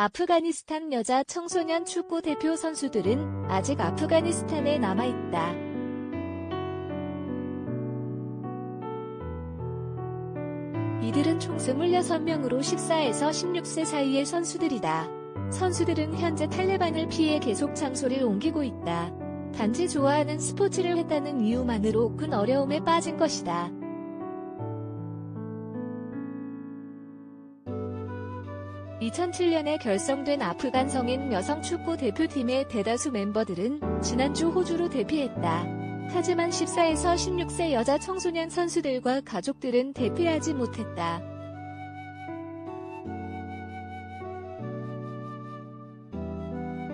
아프가니스탄 여자 청소년 축구 대표 선수들은 아직 아프가니스탄에 남아있다. 이들은 총 26명으로 14에서 16세 사이의 선수들이다. 선수들은 현재 탈레반을 피해 계속 장소를 옮기고 있다. 단지 좋아하는 스포츠를 했다는 이유만으로 큰 어려움에 빠진 것이다. (2007년에) 결성된 아프간 성인 여성 축구 대표팀의 대다수 멤버들은 지난주 호주로 대피했다. 하지만 14에서 16세 여자 청소년 선수들과 가족들은 대피하지 못했다.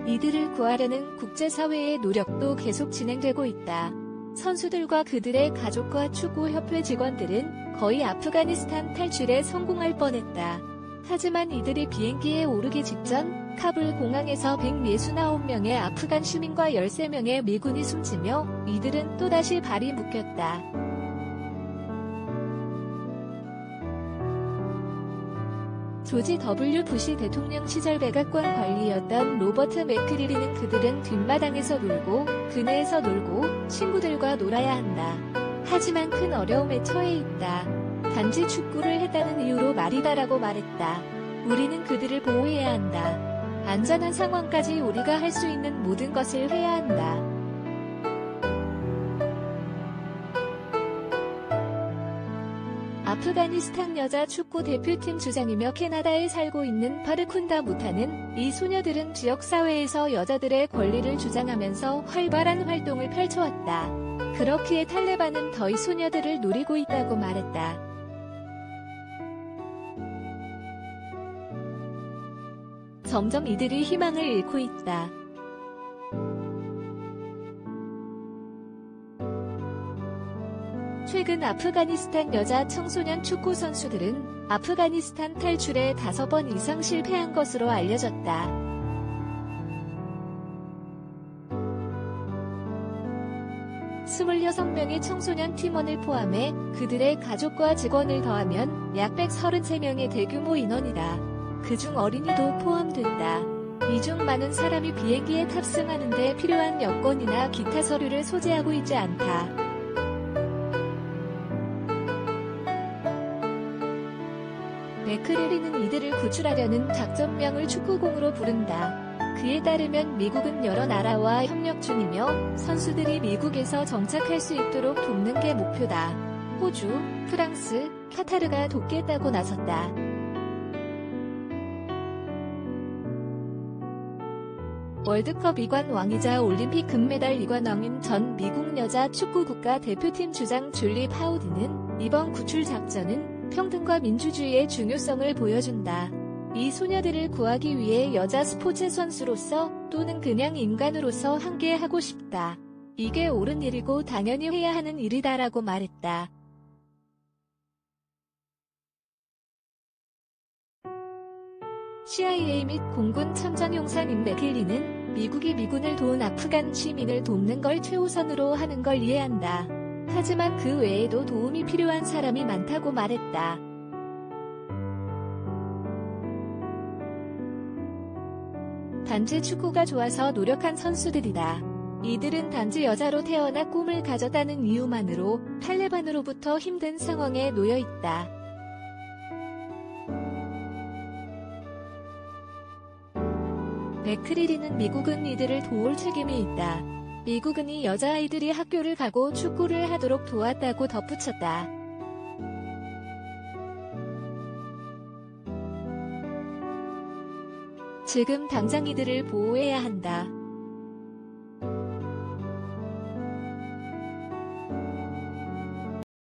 이들을 구하려는 국제사회의 노력도 계속 진행되고 있다. 선수들과 그들의 가족과 축구협회 직원들은 거의 아프가니스탄 탈출에 성공할 뻔했다. 하지만 이들이 비행기에 오르기 직전 카불 공항에서 169명의 아프간 시민과 13명의 미군이 숨지며 이들은 또다시 발이 묶였다. 조지 W. 부시 대통령 시절 백악관 관리였던 로버트 맥크리리는 그들은 뒷마당에서 놀고 그네에서 놀고 친구들과 놀아야 한다. 하지만 큰 어려움에 처해 있다. 단지 축구를 했다는 이유로 말이다라고 말했다. 우리는 그들을 보호해야 한다. 안전한 상황까지 우리가 할 수 있는 모든 것을 해야 한다. 아프가니스탄 여자 축구 대표팀 주장이며 캐나다에 살고 있는 파르쿤다 무타는 이 소녀들은 지역사회에서 여자들의 권리를 주장하면서 활발한 활동을 펼쳐왔다. 그렇기에 탈레반은 더 이 소녀들을 노리고 있다고 말했다. 점점 이들이 희망을 잃고 있다. 최근 아프가니스탄 여자 청소년 축구 선수들은 아프가니스탄 탈출에 다섯 번 이상 실패한 것으로 알려졌다. 스물여섯 명의 청소년 팀원을 포함해 그들의 가족과 직원을 더하면 약 133명의 대규모 인원이다. 그중 어린이도 포함된다. 이중 많은 사람이 비행기에 탑승하는데 필요한 여권이나 기타 서류를 소지하고 있지 않다. 맥크레리는 이들을 구출하려는 작전명을 축구공으로 부른다. 그에 따르면 미국은 여러 나라와 협력 중이며 선수들이 미국에서 정착할 수 있도록 돕는 게 목표다. 호주, 프랑스, 카타르가 돕겠다고 나섰다. 월드컵 이관 왕이자 올림픽 금메달 이관왕인 전 미국 여자 축구 국가 대표팀 주장 줄리 파우디는 이번 구출 작전은 평등과 민주주의의 중요성을 보여준다. 이 소녀들을 구하기 위해 여자 스포츠 선수로서 또는 그냥 인간으로서 함께 하고 싶다. 이게 옳은 일이고 당연히 해야 하는 일이다라고 말했다. CIA 및 공군 참전용사인 맥킬리는 미국이 미군을 도운 아프간 시민을 돕는 걸 최우선으로 하는 걸 이해한다. 하지만 그 외에도 도움이 필요한 사람이 많다고 말했다. 단지 축구가 좋아서 노력한 선수들이다. 이들은 단지 여자로 태어나 꿈을 가졌다는 이유만으로 탈레반으로부터 힘든 상황에 놓여 있다. 베크리리는 미국은 이들을 도울 책임이 있다. 미국은 이 여자아이들이 학교를 가고 축구를 하도록 도왔다고 덧붙였다. 지금 당장 이들을 보호해야 한다.